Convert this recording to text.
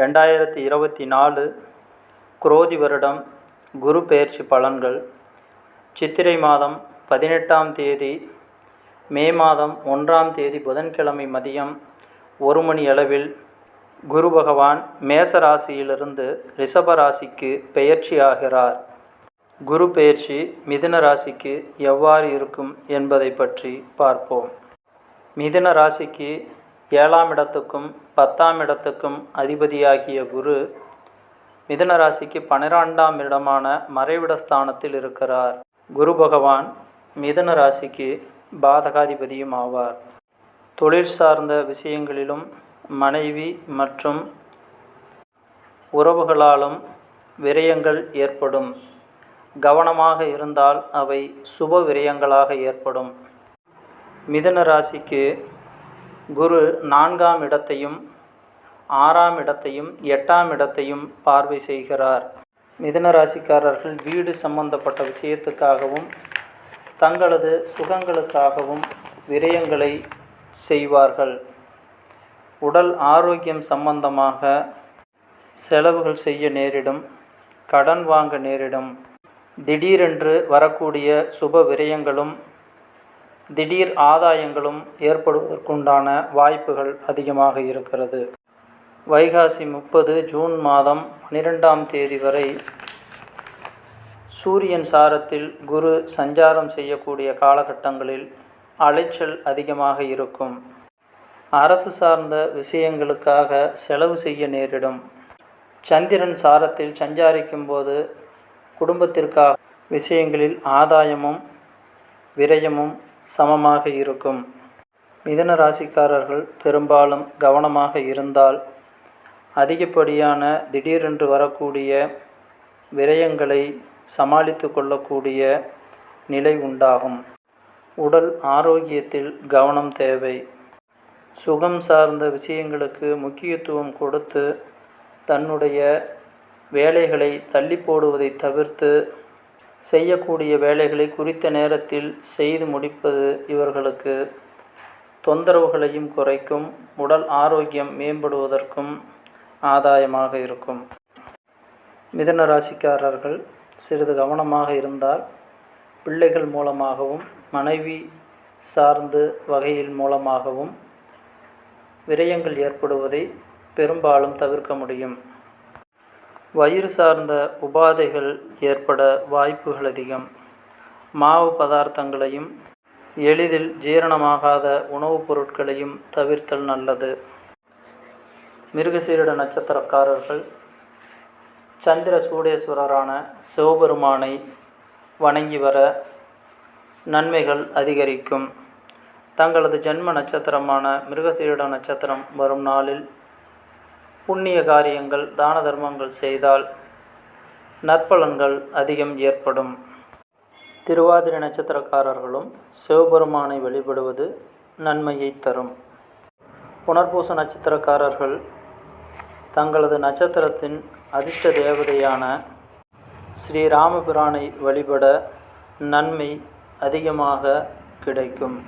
ரெண்டாயிரத்தி இருபத்தி நாலு குரோதி வருடம் குரு பெயர்ச்சி பலன்கள். சித்திரை மாதம் பதினெட்டாம் தேதி மே மாதம் ஒன்றாம் தேதி புதன்கிழமை மதியம் ஒரு மணி அளவில் குரு பகவான் மேச ராசியிலிருந்து ரிஷப ராசிக்கு பெயர்ச்சி ஆகிறார். குரு பெயர்ச்சி மிதுன ராசிக்கு எவ்வாறு இருக்கும் என்பதை பற்றி பார்ப்போம். மிதுன ராசிக்கு ஏழாம் இடத்துக்கும் பத்தாம் இடத்துக்கும் அதிபதியாகிய குரு மிதுன ராசிக்கு பன்னிரெண்டாம் இடமான மறைவிட ஸ்தானத்தில் இருக்கிறார். குரு பகவான் மிதுன ராசிக்கு பாதகாதிபதியும் ஆவார். தொழில் சார்ந்த விஷயங்களிலும் மனைவி மற்றும் உறவுகளாலும் விரயங்கள் ஏற்படும். கவனமாக இருந்தால் அவை சுப விரயங்களாக ஏற்படும். மிதுன ராசிக்கு குரு நான்காம் இடத்தையும் ஆறாம் இடத்தையும் எட்டாம் இடத்தையும் பார்வை செய்கிறார். மிதுன ராசிக்காரர்கள் வீடு சம்பந்தப்பட்ட விஷயத்துக்காகவும் தங்களது சுகங்களுக்காகவும் விரயங்களை செய்வார்கள். உடல் ஆரோக்கியம் சம்பந்தமாக செலவுகள் செய்ய நேரிடும் கடன் வாங்க நேரிடும். திடீரென்று வரக்கூடிய சுப விரயங்களும் திடீர் ஆதாயங்களும் ஏற்படுவதற்குண்டான வாய்ப்புகள் அதிகமாக இருக்கிறது. வைகாசி முப்பது ஜூன் மாதம் பன்னிரெண்டாம் தேதி வரை சூரியன் சாரத்தில் குரு சஞ்சாரம் செய்யக்கூடிய காலகட்டங்களில் அலைச்சல் அதிகமாக இருக்கும். அரசு சார்ந்த விஷயங்களுக்காக செலவு செய்ய நேரிடும். சந்திரன் சாரத்தில் சஞ்சாரிக்கும் போது குடும்பத்திற்காக விஷயங்களில் ஆதாயமும் விரயமும் சமமாக இருக்கும். மிதன ராசிக்காரர்கள் பெரும்பாலும் கவனமாக இருந்தால் அதிகப்படியான திடீரென்று வரக்கூடிய விரயங்களை சமாளித்து கொள்ளக்கூடிய நிலை உண்டாகும். உடல் ஆரோக்கியத்தில் கவனம் தேவை. சுகம் சார்ந்த விஷயங்களுக்கு முக்கியத்துவம் கொடுத்து தன்னுடைய வேலைகளை தள்ளி போடுவதை தவிர்த்து செய்யக்கூடிய வேலைகளை குறித்த நேரத்தில் செய்து முடிப்பது இவர்களுக்கு தொந்தரவுகளையும் குறைக்கும் உடல் ஆரோக்கியம் மேம்படுவதற்கும் ஆதாயமாக இருக்கும். மிதுன ராசிக்காரர்கள் சிறிது கவனமாக இருந்தால் பிள்ளைகள் மூலமாகவும் மனைவி சார்ந்து வகையில் மூலமாகவும் விரயங்கள் ஏற்படுவதை பெரும்பாலும் தவிர்க்க முடியும். வயிறு சார்ந்த உபாதைகள் ஏற்பட வாய்ப்புகள் அதிகம். மாவு பதார்த்தங்களையும் எளிதில் ஜீரணமாகாத உணவுப் பொருட்களையும் தவிர்த்தல் நல்லது. மிருகசீரிட நட்சத்திரக்காரர்கள் சந்திர சூடேஸ்வரரான சிவபெருமானை வணங்கி வர நன்மைகள் அதிகரிக்கும். தங்களது ஜென்ம நட்சத்திரமான மிருகசீரிட நட்சத்திரம் வரும் நாளில் புண்ணிய காரியங்கள் தான தர்மங்கள் செய்தால் நற்பலன்கள் அதிகம் ஏற்படும். திருவாதிரை நட்சத்திரக்காரர்களும் சிவபெருமானை வழிபடுவது நன்மையை தரும். புனர்பூச நட்சத்திரக்காரர்கள் தங்களது நட்சத்திரத்தின் அதிர்ஷ்ட தேவதையான ஸ்ரீராமபிரானை வழிபட நன்மை அதிகமாக கிடைக்கும்.